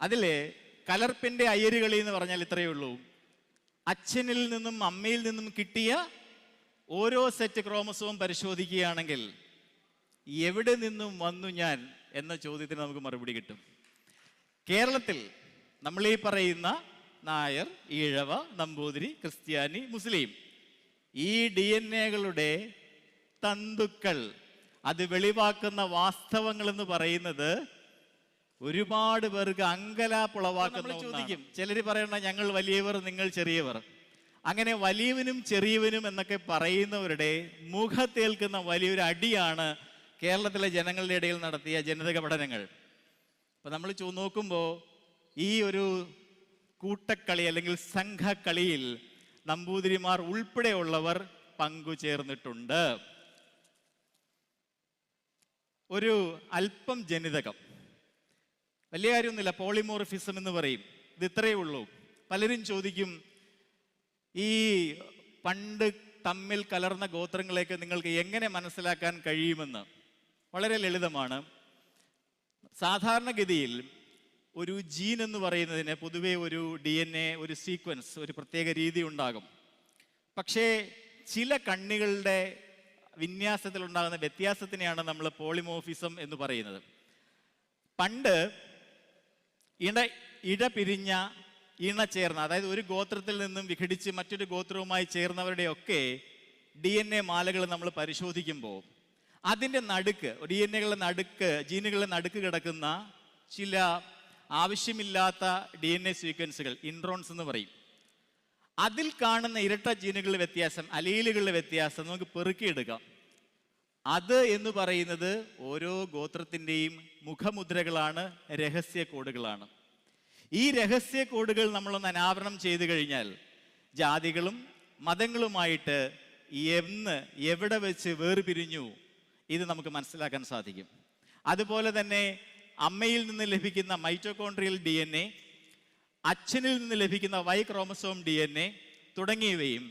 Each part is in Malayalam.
അതിൽ കലർപ്പിന്റെ അയ്യരുകളി എന്ന് പറഞ്ഞാൽ ഇത്രയേ ഉള്ളൂ. അച്ഛനിൽ നിന്നും അമ്മയിൽ നിന്നും കിട്ടിയ ഓരോ സെറ്റ് ക്രോമസോം പരിശോധിക്കുകയാണെങ്കിൽ എവിടെ നിന്നും വന്നു ഞാൻ എന്ന ചോദ്യത്തിന് നമുക്ക് മറുപടി കിട്ടും. കേരളത്തിൽ നമ്മൾ ഈ പറയുന്ന നായർ ഈഴവ നമ്പൂതിരി ക്രിസ്ത്യാനി മുസ്ലിം ഈ ഡി എൻ എകളുടെ തന്തുക്കൾ അത് വെളിവാക്കുന്ന വാസ്തവങ്ങൾ എന്ന് പറയുന്നത് ഒരുപാട് പേർക്ക് അങ്കലാപ്പുളവാക്കുന്ന ചോദിക്കും ചിലർ പറയണ ഞങ്ങൾ വലിയവർ നിങ്ങൾ ചെറിയവർ. അങ്ങനെ വലിയവനും ചെറിയവനും എന്നൊക്കെ പറയുന്നവരുടെ മുഖത്തേൽക്കുന്ന വലിയൊരു അടിയാണ് കേരളത്തിലെ ജനങ്ങളുടെ ഇടയിൽ നടത്തിയ ജനിതക പഠനങ്ങൾ. അപ്പൊ നമ്മൾ ചോ നോക്കുമ്പോൾ ഈ ഒരു കൂട്ടക്കളി അല്ലെങ്കിൽ സംഘക്കളിയിൽ നമ്പൂതിരിമാർ ഉൾപ്പെടെയുള്ളവർ പങ്കുചേർന്നിട്ടുണ്ട്. ഒരു അല്പം ജനിതകം. വലിയ കാര്യമൊന്നുമില്ല. പോളിമോർഫിസം എന്ന് പറയും. ഇത് ഇത്രയേ ഉള്ളൂ. പലരും ചോദിക്കും ഈ പണ്ട് തമ്മിൽ കലർന്ന ഗോത്രങ്ങളെയൊക്കെ നിങ്ങൾക്ക് എങ്ങനെ മനസ്സിലാക്കാൻ കഴിയുമെന്ന്. വളരെ ലളിതമാണ്. സാധാരണഗതിയിൽ ഒരു ജീൻ എന്ന് പറയുന്നതിന് പൊതുവേ ഒരു ഡി എൻ എ ഒരു സീക്വൻസ് ഒരു പ്രത്യേക രീതി ഉണ്ടാകും. പക്ഷേ ചില കണ്ണികളുടെ വിന്യാസത്തിലുണ്ടാകുന്ന വ്യത്യാസത്തിനെയാണ് നമ്മൾ പോളിമോഫിസം എന്ന് പറയുന്നത്. പണ്ട് ഇട പിരിഞ്ഞ ഇണ ചേർന്ന അതായത് ഒരു ഗോത്രത്തിൽ നിന്നും വിഘടിച്ച് മറ്റൊരു ഗോത്രവുമായി ചേർന്നവരുടെയൊക്കെ ഡി എൻ എ മാലകൾ നമ്മൾ പരിശോധിക്കുമ്പോൾ അതിന്റെ നടുക്ക് ഡി എൻ എകളുടെ നടുക്ക് ജീനുകളുടെ നടുക്ക് കിടക്കുന്ന ചില ആവശ്യമില്ലാത്ത ഡി എൻ എ സീക്വൻസുകൾ ഇൻട്രോൺസ് എന്ന് പറയും. അതിൽ കാണുന്ന ഇരട്ട ജീനുകളുടെ വ്യത്യാസം അലീലുകളുടെ വ്യത്യാസം നമുക്ക് പെറുക്കിയെടുക്കാം. അത് എന്ന് പറയുന്നത് ഓരോ ഗോത്രത്തിന്റെയും മുഖമുദ്രകളാണ് രഹസ്യ കോഡുകളാണ്. ഈ രഹസ്യ കോഡുകൾ നമ്മളൊന്ന് അനാവരണം ചെയ്തു കഴിഞ്ഞാൽ ജാതികളും മതങ്ങളുമായിട്ട് എന്ന് എവിടെ വെച്ച് വേർപിരിഞ്ഞു ഇത് നമുക്ക് മനസ്സിലാക്കാൻ സാധിക്കും. അതുപോലെ തന്നെ അമ്മയിൽ നിന്ന് ലഭിക്കുന്ന മൈറ്റോകോൺട്രിയൽ ഡി എൻ എ അച്ഛനിൽ നിന്ന് ലഭിക്കുന്ന Y chromosome D N A തുടങ്ങിയവയും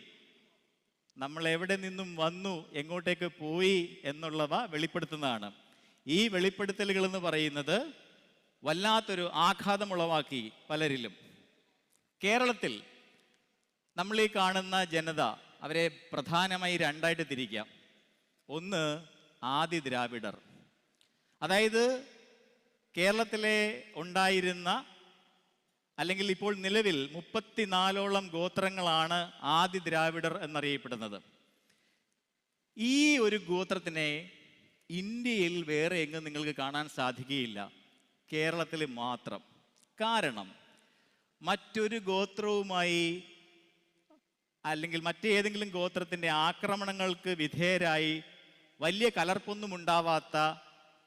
നമ്മൾ എവിടെ നിന്നും വന്നു എങ്ങോട്ടേക്ക് പോയി എന്നുള്ളവ വെളിപ്പെടുത്തുന്നതാണ്. ഈ വെളിപ്പെടുത്തലുകൾ എന്ന് പറയുന്നത് വല്ലാത്തൊരു ആഘാതമുളവാക്കി പലരിലും. കേരളത്തിൽ നമ്മൾ ഈ കാണുന്ന ജനത അവരെ പ്രധാനമായി രണ്ടായിട്ട് തിരിക്കാം. ഒന്ന് ആദി ദ്രാവിഡർ. അതായത് കേരളത്തിലെ ഉണ്ടായിരുന്ന അല്ലെങ്കിൽ ഇപ്പോൾ നിലവിൽ മുപ്പത്തിനാലോളം ഗോത്രങ്ങളാണ് ആദി ദ്രാവിഡർ എന്നറിയപ്പെടുന്നത്. ഈ ഒരു ഗോത്രത്തിനെ ഇന്ത്യയിൽ വേറെ എങ്ങും നിങ്ങൾക്ക് കാണാൻ സാധിക്കുകയില്ല. കേരളത്തിൽ മാത്രം. കാരണം മറ്റൊരു ഗോത്രവുമായി അല്ലെങ്കിൽ മറ്റേതെങ്കിലും ഗോത്രത്തിന്റെ ആക്രമണങ്ങൾക്ക് വിധേയരായി വലിയ കലർപ്പൊന്നും ഉണ്ടാവാത്ത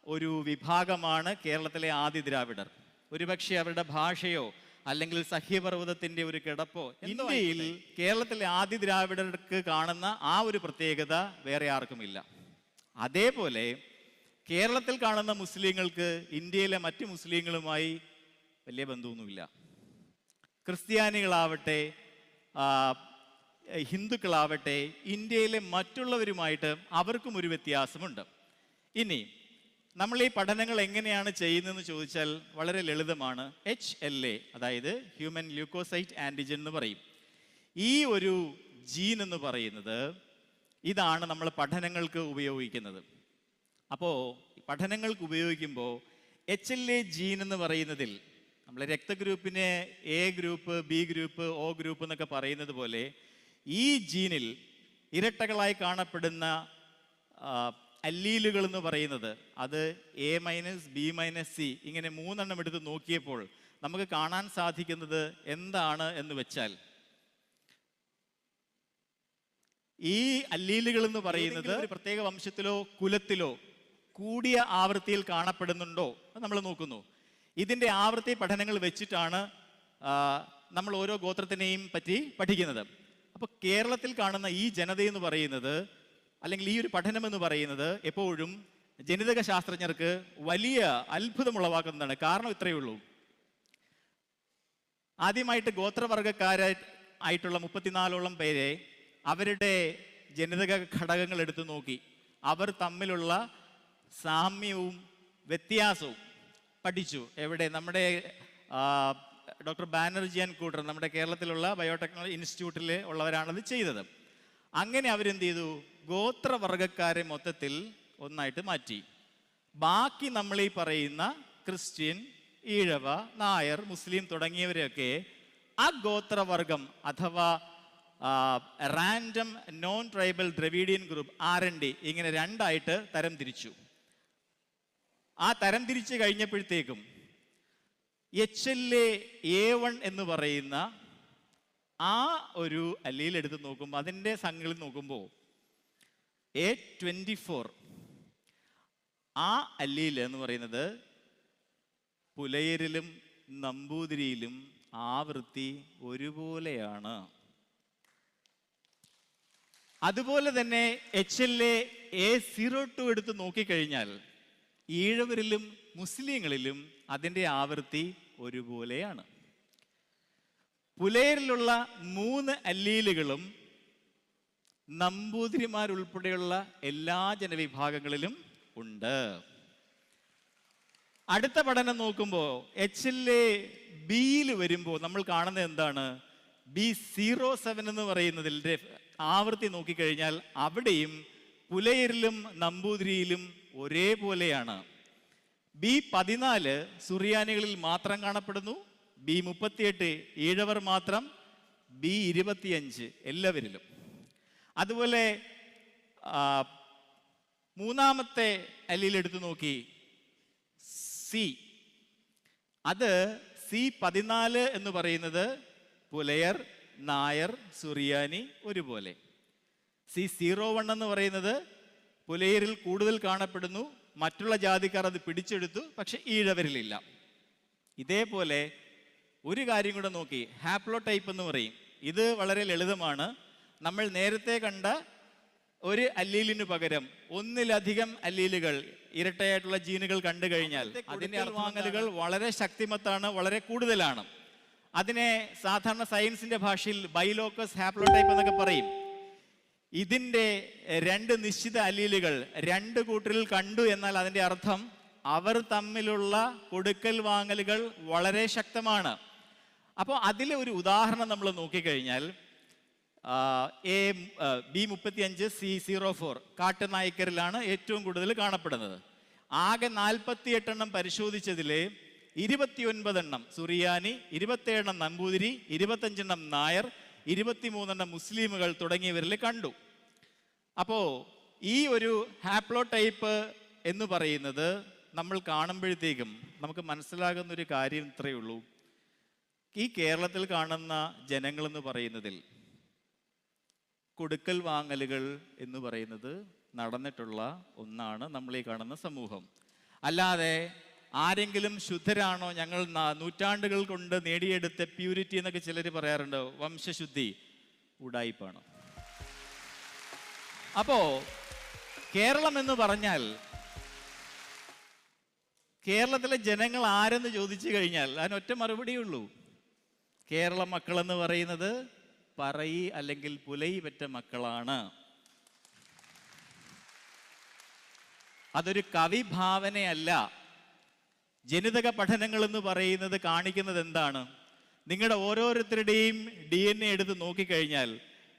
ഒരു വിഭാഗമാണ് കേരളത്തിലെ ആദി ദ്രാവിഡർ. ഒരുപക്ഷെ അവരുടെ ഭാഷയോ അല്ലെങ്കിൽ സഹ്യപർവതത്തിന്റെ ഒരു കിടപ്പോ ഇന്ത്യയിൽ കേരളത്തിലെ ആദി ദ്രാവിഡർക്ക് കാണുന്ന ആ ഒരു പ്രത്യേകത വേറെ ആർക്കുമില്ല. അതേപോലെ കേരളത്തിൽ കാണുന്ന മുസ്ലിങ്ങൾക്ക് ഇന്ത്യയിലെ മറ്റു മുസ്ലിങ്ങളുമായി വലിയ ബന്ധമൊന്നുമില്ല. ക്രിസ്ത്യാനികളാവട്ടെ ഹിന്ദുക്കളാവട്ടെ ഇന്ത്യയിലെ മറ്റുള്ളവരുമായിട്ട് അവർക്കും ഒരു വ്യത്യാസമുണ്ട്. ഇനി നമ്മൾ ഈ പഠനങ്ങൾ എങ്ങനെയാണ് ചെയ്യുന്നതെന്ന് ചോദിച്ചാൽ വളരെ ലളിതമാണ്. എച്ച് എൽ എ അതായത് ഹ്യൂമൻ ല്യൂക്കോസൈറ്റ് ആന്റിജൻ എന്ന് പറയും. ഈ ഒരു ജീൻ എന്ന് പറയുന്നത് ഇതാണ് നമ്മൾ പഠനങ്ങൾക്ക് ഉപയോഗിക്കുന്നത്. അപ്പോൾ പഠനങ്ങൾക്ക് ഉപയോഗിക്കുമ്പോൾ എച്ച് എൽ എ ജീൻ എന്ന് പറയുന്നതിൽ നമ്മൾ രക്തഗ്രൂപ്പിനെ A group B group O group എന്നൊക്കെ പറയുന്നത് പോലെ ഈ ജീനിൽ ഇരട്ടകളായി കാണപ്പെടുന്ന അല്ലീലുകൾ എന്ന് പറയുന്നത് അത് A minus B minus C ഇങ്ങനെ മൂന്നെണ്ണം എടുത്ത് നോക്കിയപ്പോൾ നമുക്ക് കാണാൻ സാധിക്കുന്നത് എന്താണ് എന്ന് വെച്ചാൽ ഈ അല്ലീലുകൾ എന്ന് പറയുന്നത് ഒരു പ്രത്യേക വംശത്തിലോ കുലത്തിലോ കൂടിയ ആവൃത്തിയിൽ കാണപ്പെടുന്നുണ്ടോ? നമ്മൾ നോക്കുന്നു. ഇതിന്റെ ആവൃത്തി പഠനങ്ങൾ വെച്ചിട്ടാണ് നമ്മൾ ഓരോ ഗോത്രത്തിനെയും പറ്റി പഠിക്കുന്നത്. അപ്പോൾ കേരളത്തിൽ കാണുന്ന ഈ ജനതയെന്ന് പറയുന്നത് അല്ലെങ്കിൽ ഈ ഒരു പഠനം എന്ന് പറയുന്നത് എപ്പോഴും ജനിതക ശാസ്ത്രജ്ഞർക്ക് വലിയ അത്ഭുതമുളവാക്കുന്നതാണ് കാരണം ഇത്രയേ ഉള്ളൂ. ആദ്യമായിട്ട് ഗോത്രവർഗക്കാരായി ആയിട്ടുള്ള മുപ്പത്തിനാലോളം പേരെ അവരുടെ ജനിതക ഘടകങ്ങൾ എടുത്തു നോക്കി. അവർ തമ്മിലുള്ള സാമ്യവും വ്യത്യാസവും പഠിച്ചു. എവിടെ? നമ്മുടെ ഡോക്ടർ ബാനർജി ആൻഡ് കൂട്ടർ നമ്മുടെ കേരളത്തിലുള്ള ബയോടെക്നോളജി ഇൻസ്റ്റിറ്റ്യൂട്ടിൽ ഉള്ളവരാണത് ചെയ്തത്. അങ്ങനെ അവരെന്ത് ചെയ്തു? ഗോത്രവർഗക്കാരെ മൊത്തത്തിൽ ഒന്നായിട്ട് മാറ്റി. ബാക്കി നമ്മൾ ഈ പറയുന്ന ക്രിസ്ത്യൻ ഈഴവ നായർ മുസ്ലിം തുടങ്ങിയവരെയൊക്കെ ആ ഗോത്രവർഗം അഥവാ random non tribal Dravidian group R N D ഇങ്ങനെ രണ്ടായിട്ട് തരം തിരിച്ചു. ആ തരം തിരിച്ച് കഴിഞ്ഞപ്പോഴത്തേക്കും എച്ച് എൽ എ വൺ എന്ന് പറയുന്ന ആ ഒരു അല്ലയിൽ എടുത്ത് നോക്കുമ്പോൾ അതിന്റെ സംഘങ്ങളിൽ നോക്കുമ്പോൾ എ ട്വന്റി ഫോർ ആ അല്ലീൽ എന്ന് പറയുന്നത് പുലയരിലും നമ്പൂതിരിയിലും ആവൃത്തി ഒരുപോലെയാണ്. അതുപോലെ തന്നെ H L A zero two എടുത്ത് നോക്കിക്കഴിഞ്ഞാൽ ഈഴവരിലും മുസ്ലിങ്ങളിലും അതിന്റെ ആവൃത്തി ഒരുപോലെയാണ്. പുലയരിലുള്ള മൂന്ന് അല്ലീലുകളും നമ്പൂതിരിമാരുൾപ്പെടെയുള്ള എല്ലാ ജനവിഭാഗങ്ങളിലും ഉണ്ട്. അടുത്ത പഠനം നോക്കുമ്പോൾ എച്ച് എൽ എ ബിയിൽ വരുമ്പോൾ നമ്മൾ കാണുന്നത് എന്താണ്? ബി സീറോ സെവൻ എന്ന് പറയുന്നതിൽ ആവൃത്തി നോക്കിക്കഴിഞ്ഞാൽ അവിടെയും പുലയരിലും നമ്പൂതിരിയിലും ഒരേപോലെയാണ്. ബി പതിനാല് സുറിയാനികളിൽ മാത്രം കാണപ്പെടുന്നു. ബി മുപ്പത്തിയെട്ട് ഈഴവർ മാത്രം. ബി ഇരുപത്തിയഞ്ച് എല്ലാവരിലും. അതുപോലെ മൂന്നാമത്തെ അല്ലിയിൽ എടുത്തു നോക്കി. സി. അത് സി പതിനാല് എന്ന് പറയുന്നത് പുലയർ നായർ സുറിയാനി ഒരുപോലെ. സി സീറോ വൺ എന്ന് പറയുന്നത് പുലയരിൽ കൂടുതൽ കാണപ്പെടുന്നു മറ്റുള്ള ജാതിക്കാർ അത് പിടിച്ചെടുത്തു പക്ഷെ ഈഴവരിലില്ല. ഇതേപോലെ ഒരു കാര്യം കൂടെ നോക്കി. ഹാപ്ലോ ടൈപ്പ് എന്ന് പറയും. ഇത് വളരെ ലളിതമാണ്. നമ്മൾ നേരത്തെ കണ്ട ഒരു അല്ലീലിന് പകരം ഒന്നിലധികം അല്ലീലുകൾ ഇരട്ടയായിട്ടുള്ള ജീനുകൾ കണ്ടു കഴിഞ്ഞാൽ അതിന്റെ അർത്ഥവാങ്ങലുകൾ വളരെ ശക്തിമത്താണ് വളരെ കൂടുതലാണ്. അതിനെ സാധാരണ സയൻസിന്റെ ഭാഷയിൽ ബൈലോക്കസ് ഹാപ്ലോടൈപ്പ് എന്നൊക്കെ പറയും. ഇതിന്റെ രണ്ട് നിശ്ചിത അലീലുകൾ രണ്ട് കൂട്ടരിൽ കണ്ടു എന്നാൽ അതിന്റെ അർത്ഥം അവർ തമ്മിലുള്ള കൊടുക്കൽ വാങ്ങലുകൾ വളരെ ശക്തമാണ്. അപ്പോൾ അതിലെ ഒരു ഉദാഹരണം നമ്മൾ നോക്കിക്കഴിഞ്ഞാൽ എ ബി മുപ്പത്തി അഞ്ച് സി സീറോ ഫോർ കാട്ടുനായ്ക്കരിലാണ് ഏറ്റവും കൂടുതൽ കാണപ്പെടുന്നത്. ആകെ നാൽപ്പത്തി എട്ടെണ്ണം പരിശോധിച്ചതിൽ ഇരുപത്തിയൊൻപതെണ്ണം സുറിയാനി ഇരുപത്തേഴെണ്ണം നമ്പൂതിരി ഇരുപത്തഞ്ചെണ്ണം നായർ ഇരുപത്തിമൂന്നെണ്ണം മുസ്ലിമുകൾ തുടങ്ങിയവരിൽ കണ്ടു. അപ്പോൾ ഈ ഒരു ഹാപ്ലോ ടൈപ്പ് എന്ന് പറയുന്നത് നമ്മൾ കാണുമ്പോഴത്തേക്കും നമുക്ക് മനസ്സിലാകുന്ന ഒരു കാര്യം ഇത്രയേ ഉള്ളൂ. ഈ കേരളത്തിൽ കാണുന്ന ജനങ്ങളെന്ന് പറയുന്നതിൽ കൊടുക്കൽ വാങ്ങലുകൾ എന്ന് പറയുന്നത് നടന്നിട്ടുള്ള ഒന്നാണ് നമ്മൾ ഈ കാണുന്ന സമൂഹം. അല്ലാതെ ആരെങ്കിലും ശുദ്ധരാണോ ഞങ്ങൾ നൂറ്റാണ്ടുകൾ കൊണ്ട് നേടിയെടുത്ത പ്യൂരിറ്റി എന്നൊക്കെ ചിലർ പറയാറുണ്ട് വംശശുദ്ധി ഉടായിപ്പാണ്. അപ്പോ കേരളം എന്ന് പറഞ്ഞാൽ കേരളത്തിലെ ജനങ്ങൾ ആരെന്ന് ചോദിച്ചു കഴിഞ്ഞാൽ അതിനൊറ്റ മറുപടിയേ ഉള്ളൂ. കേരള മക്കളെന്ന് പറയുന്നത് പറയി അല്ലെങ്കിൽ പുലയി പറ്റ മക്കളാണ്. അതൊരു കവിഭാവനയല്ല. ജനിതക പഠനങ്ങൾ എന്ന് പറയുന്നത് കാണിക്കുന്നത് എന്താണ്? നിങ്ങളുടെ ഓരോരുത്തരുടെയും ഡി എൻ എ എടുത്ത് നോക്കിക്കഴിഞ്ഞാൽ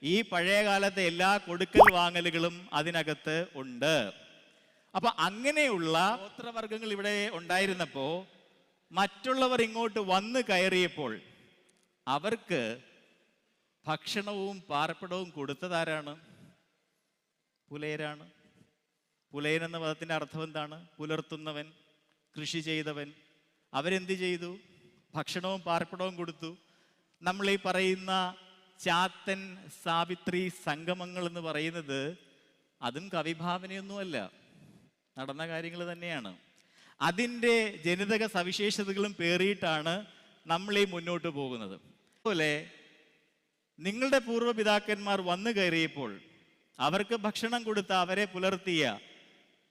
ഈ പഴയ കാലത്തെ എല്ലാ കൊടുക്കൽ വാങ്ങലുകളും അതിനകത്ത് ഉണ്ട്. അപ്പൊ അങ്ങനെയുള്ള ഗോത്രവർഗങ്ങൾ ഇവിടെ ഉണ്ടായിരുന്നപ്പോൾ മറ്റുള്ളവർ ഇങ്ങോട്ട് വന്ന് കയറിയപ്പോൾ അവർക്ക് ഭക്ഷണവും പാർപ്പിടവും കൊടുത്തതാരാണ്? പുലയരാണ്. പുലയൻ എന്ന പദത്തിന്റെ അർത്ഥം എന്താണ്? പുലർത്തുന്നവൻ കൃഷി ചെയ്തവൻ. അവരെന്ത് ചെയ്തു? ഭക്ഷണവും പാർപ്പിടവും കൊടുത്തു. നമ്മൾ ഈ പറയുന്ന ചാത്തൻ സാവിത്രി സംഗമങ്ങൾ എന്ന് പറയുന്നത് അതും കവിഭാവനയൊന്നുമല്ല. നടന്ന കാര്യങ്ങൾ തന്നെയാണ്. അതിന്റെ ജനിതക സവിശേഷതകളും പേറിയിട്ടാണ് നമ്മൾ ഈ മുന്നോട്ട് പോകുന്നത്. അതുപോലെ നിങ്ങളുടെ പൂർവപിതാക്കന്മാർ വന്നു കയറിയപ്പോൾ അവർക്ക് ഭക്ഷണം കൊടുത്ത അവരെ പുലർത്തിയ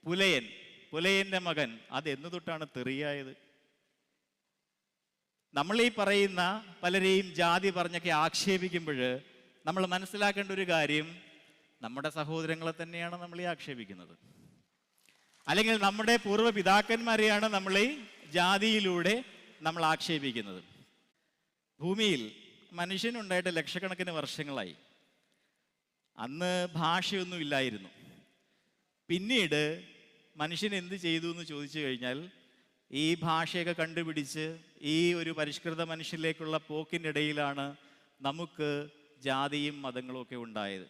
പുലയൻ പുലയന്റെ മകൻ അത് എന്നു തൊട്ടാണ് തെറിയായത്. നമ്മൾ ഈ പറയുന്ന പലരെയും ജാതി പറഞ്ഞൊക്കെ ആക്ഷേപിക്കുമ്പോൾ നമ്മൾ മനസ്സിലാക്കേണ്ട ഒരു കാര്യം നമ്മുടെ സഹോദരങ്ങളെ തന്നെയാണ് നമ്മൾ ഈ ആക്ഷേപിക്കുന്നത്. അല്ലെങ്കിൽ നമ്മുടെ പൂർവ പിതാക്കന്മാരെയാണ് നമ്മൾ ഈ ജാതിയിലൂടെ നമ്മൾ ആക്ഷേപിക്കുന്നത്. ഭൂമിയിൽ മനുഷ്യനുണ്ടായിട്ട് ലക്ഷക്കണക്കിന് വർഷങ്ങളായി. അന്ന് ഭാഷയൊന്നും ഇല്ലായിരുന്നു. പിന്നീട് മനുഷ്യൻ എന്ത് ചെയ്തു എന്ന് ചോദിച്ചു കഴിഞ്ഞാൽ ഈ ഭാഷയൊക്കെ കണ്ടുപിടിച്ച് ഈ ഒരു പരിഷ്കൃത മനുഷ്യരിലേക്കുള്ള പോക്കിന്റെ ഇടയിലാണ് നമുക്ക് ജാതിയും മതങ്ങളും ഒക്കെ ഉണ്ടായത്.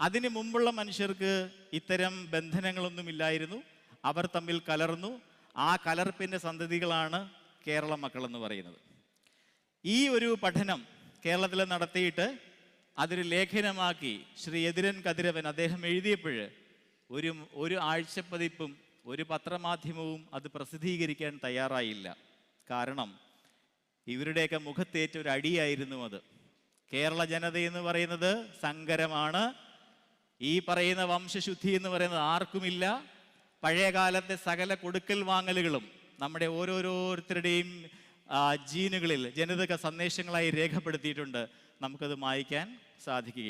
അതിനു മുമ്പുള്ള മനുഷ്യർക്ക് ഇത്തരം ബന്ധനങ്ങളൊന്നും ഇല്ലായിരുന്നു. അവർ തമ്മിൽ കലർന്നു. ആ കലർപ്പിന്റെ സന്തതികളാണ് കേരള മക്കളെന്ന് പറയുന്നത്. ഈ ഒരു പഠനം കേരളത്തിൽ നടത്തിയിട്ട് അതൊരു ലേഖനമാക്കി ശ്രീ എതിരൻ കതിരവൻ അദ്ദേഹം എഴുതിയപ്പോൾ ഒരു ഒരു ആഴ്ചപ്പതിപ്പും ഒരു പത്രമാധ്യമവും അത് പ്രസിദ്ധീകരിക്കാൻ തയ്യാറായില്ല. കാരണം ഇവരുടെയൊക്കെ മുഖത്തേറ്റ ഒരു അടിയായിരുന്നു അത്. കേരള ജനത എന്ന് പറയുന്നത് സങ്കരമാണ്. ഈ പറയുന്ന വംശശുദ്ധി എന്ന് പറയുന്നത് ആർക്കുമില്ല. പഴയകാലത്തെ സകല കൊടുക്കൽ വാങ്ങലുകളും നമ്മുടെ ഓരോരോരുത്തരുടെയും ജീനുകളിൽ ജനിതക സന്ദേശങ്ങളായി രേഖപ്പെടുത്തിയിട്ടുണ്ട്. നമുക്കത് മായ്ക്കാൻ സാധിക്കുകയും